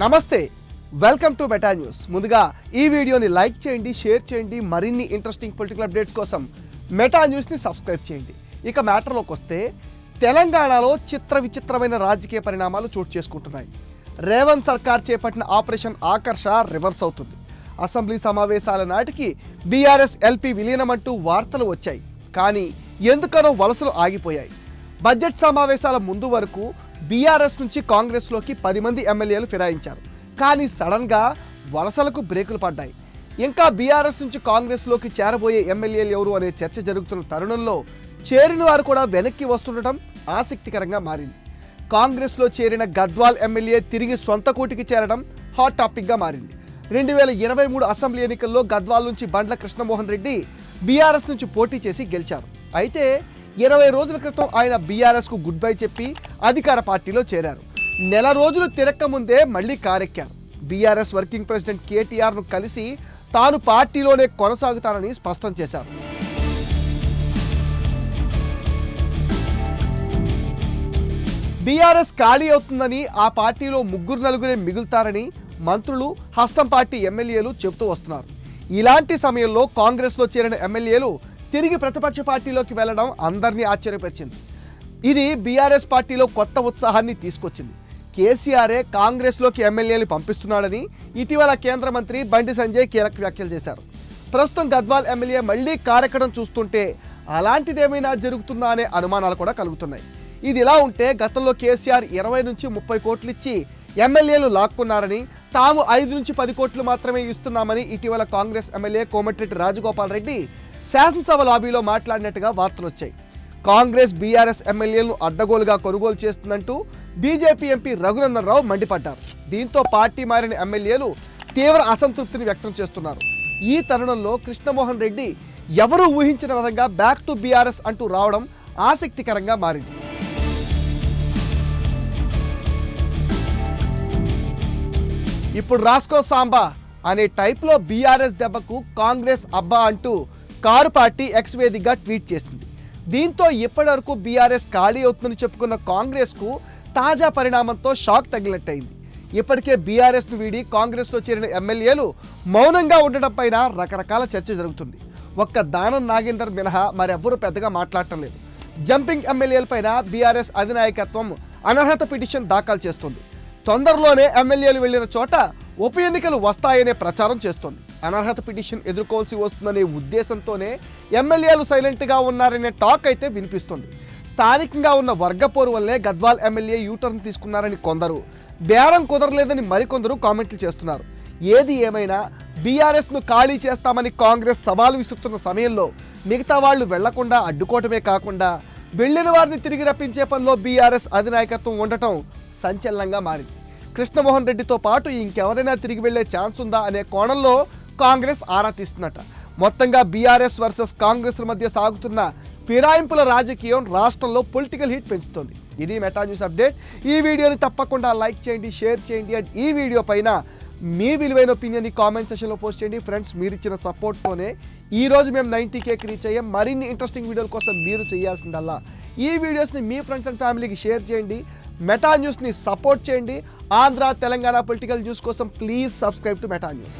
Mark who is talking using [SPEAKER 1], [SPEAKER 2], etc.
[SPEAKER 1] నమస్తే welcome to beta news. ముందుగా ఈ వీడియోని లైక్ చేయండి షేర్ చేయండి మరిన్ని ఇంట్రెస్టింగ్ పొలిటికల్ అప్డేట్స్ కోసం మెటా న్యూస్ని సబ్స్క్రైబ్ చేయండి. ఇక మ్యాటర్లోకి వస్తే తెలంగాణలో చిత్ర విచిత్రమైన రాజకీయ పరిణామాలు చోటు చేసుకుంటున్నాయి. రేవంత్ సర్కార్ చేపట్టిన ఆపరేషన్ ఆకర్ష రివర్స్ అవుతుంది. అసెంబ్లీ సమావేశాల నాటికి బీఆర్ఎస్ ఎల్పీ విలీనమంటూ వార్తలు వచ్చాయి. కానీ ఎందుకనో వలసలు ఆగిపోయాయి. బడ్జెట్ సమావేశాల ముందు వరకు బీఆర్ఎస్ నుంచి కాంగ్రెస్లోకి పది మంది ఎమ్మెల్యేలు ఫిరాయించారు. కానీ సడన్గా వలసలకు బ్రేకులు పడ్డాయి. ఇంకా బీఆర్ఎస్ నుంచి కాంగ్రెస్లోకి చేరబోయే ఎమ్మెల్యేలు ఎవరు అనే చర్చ జరుగుతున్న తరుణంలో చేరిన వారు కూడా వెనక్కి వస్తుండటం ఆసక్తికరంగా మారింది. కాంగ్రెస్లో చేరిన గద్వాల్ ఎమ్మెల్యే తిరిగి సొంత కూటికి చేరడం హాట్ టాపిక్గా మారింది. రెండు వేల ఇరవై మూడు అసెంబ్లీ ఎన్నికల్లో గద్వాల్ నుంచి బండ్ల కృష్ణమోహన్ రెడ్డి బీఆర్ఎస్ నుంచి పోటీ చేసి గెలిచారు. అయితే ఇరవై రోజుల క్రితం ఆయన బీఆర్ఎస్కు గుడ్ బై చెప్పి అధికార పార్టీలో చేరారు. నెల రోజులు తిరక్క ముందే మళ్ళీ కారెక్కారు. బీఆర్ఎస్ వర్కింగ్ ప్రెసిడెంట్ కేటీఆర్ను కలిసి తాను పార్టీలోనే కొనసాగుతానని స్పష్టం చేశారు. బీఆర్ఎస్ ఖాళీ అవుతుందని ఆ పార్టీలో ముగ్గురు నలుగురే మిగులుతారని మంత్రులు హస్తం పార్టీ ఎమ్మెల్యేలు చెబుతూ వస్తున్నారు. ఇలాంటి సమయంలో కాంగ్రెస్లో చేరిన ఎమ్మెల్యేలు తిరిగి ప్రతిపక్ష పార్టీలోకి వెళ్ళడం అందరినీ ఆశ్చర్యపరిచింది. ఇది బీఆర్ఎస్ పార్టీలో కొత్త ఉత్సాహాన్ని తీసుకొచ్చింది. కేసీఆరే కాంగ్రెస్లోకి ఎమ్మెల్యేలు పంపిస్తున్నాడని ఇటీవల కేంద్ర మంత్రి బండి సంజయ్ కీలక వ్యాఖ్యలు చేశారు. ప్రస్తుతం గద్వాల్ ఎమ్మెల్యే మళ్ళీ కారెక్కడం చూస్తుంటే అలాంటిదేమైనా జరుగుతుందా అనే అనుమానాలు కూడా కలుగుతున్నాయి. ఇది ఇలా ఉంటే గతంలో కేసీఆర్ ఇరవై నుంచి ముప్పై కోట్లు ఇచ్చి ఎమ్మెల్యేలు లాక్కున్నారని తాము ఐదు నుంచి పది కోట్లు మాత్రమే ఇస్తున్నామని ఇటీవల కాంగ్రెస్ ఎమ్మెల్యే కోమటిరెడ్డి రాజగోపాల్ రెడ్డి శాసనసభ లాబీలో మాట్లాడినట్టుగా వార్తలు వచ్చాయి. కాంగ్రెస్ బీఆర్ఎస్ ఎమ్మెల్యేలను అడ్డగోలుగా కొనుగోలు చేస్తుందంటూ బీజేపీ ఎంపీ రఘునందన్ రావు మండిపడ్డారు. దీంతో పార్టీ మారిన ఎమ్మెల్యేలు తీవ్ర అసంతృప్తిని వ్యక్తం చేస్తున్నారు. ఈ తరుణంలో కృష్ణమోహన్ రెడ్డి ఎవరూ ఊహించిన విధంగా బ్యాక్ టు బీఆర్ఎస్ అంటూ రావడం ఆసక్తికరంగా మారింది. ఇప్పుడు రాస్కో సాంబా అనే టైప్లో బీఆర్ఎస్ దెబ్బకు కాంగ్రెస్ అబ్బా అంటూ కారు పార్టీ ఎక్స్ వేదికగా ట్వీట్ చేసింది. దీంతో ఇప్పటివరకు బీఆర్ఎస్ ఖాళీ అవుతుందని చెప్పుకున్న కాంగ్రెస్కు తాజా పరిణామంతో షాక్ తగిలినట్టయింది ఇప్పటికే బీఆర్ఎస్ను వీడి కాంగ్రెస్లో చేరిన ఎమ్మెల్యేలు మౌనంగా ఉండడం పైన రకరకాల చర్చ జరుగుతుంది. ఒక్క దానం నాగేందర్ మినహా మరెవ్వరూ పెద్దగా మాట్లాడటం లేదు. జంపింగ్ ఎమ్మెల్యేలపైన బీఆర్ఎస్ అధినాయకత్వం అనర్హత పిటిషన్ దాఖలు చేస్తుంది. తొందరలోనే ఎమ్మెల్యేలు వెళ్ళిన చోట ఉప ఎన్నికలు వస్తాయనే ప్రచారం చేస్తోంది. అనర్హత పిటిషన్ ఎదుర్కోవాల్సి వస్తుందనే ఉద్దేశంతోనే ఎమ్మెల్యేలు సైలెంట్గా ఉన్నారనే టాక్ అయితే వినిపిస్తుంది. స్థానికంగా ఉన్న వర్గపోరు వల్లే గద్వాల్ ఎమ్మెల్యే యూటర్న్ తీసుకున్నారని కొందరు. బేరం కుదరలేదని మరికొందరు కామెంట్లు చేస్తున్నారు. ఏది ఏమైనా బీఆర్ఎస్ను ఖాళీ చేస్తామని కాంగ్రెస్ సవాలు విసురుతున్న సమయంలో మిగతా వాళ్ళు వెళ్ళకుండా అడ్డుకోవటమే కాకుండా వెళ్ళిన వారిని తిరిగి రప్పించే పనిలో బీఆర్ఎస్ అధినాయకత్వం ఉండటం సంచలనంగా మారింది. కృష్ణమోహన్ రెడ్డితో పాటు ఇంకెవరైనా తిరిగి వెళ్ళే ఛాన్స్ ఉందా అనే కోణంలో కాంగ్రెస్ ఆరా తీస్తున్నట మొత్తంగా బీఆర్ఎస్ వర్సెస్ కాంగ్రెస్ మధ్య సాగుతున్న ఫిరాయింపుల రాజకీయం రాష్ట్రంలో పొలిటికల్ హీట్ పెంచుతోంది. ఇది మెటా న్యూస్ అప్డేట్. ఈ వీడియోని తప్పకుండా లైక్ చేయండి షేర్ చేయండి అండ్ ఈ వీడియో పైన మీ విలువైన ఒపీనియన్ని కామెంట్ సెషన్లో పోస్ట్ చేయండి. ఫ్రెండ్స్ మీరు ఇచ్చిన సపోర్ట్తోనే ఈ రోజు మేము నైంటీ కేకి రీచ్ అయ్యాం. మరిన్ని ఇంట్రెస్టింగ్ వీడియోల కోసం మీరు చేయాల్సిందల్లా. ఈ వీడియోస్ని మీ ఫ్రెండ్స్ అండ్ ఫ్యామిలీకి షేర్ చేయండి. మెటా న్యూస్ని సపోర్ట్ చేయండి. ఆంధ్ర తెలంగాణ పొలిటికల్ న్యూస్ కోసం please subscribe to Meta news.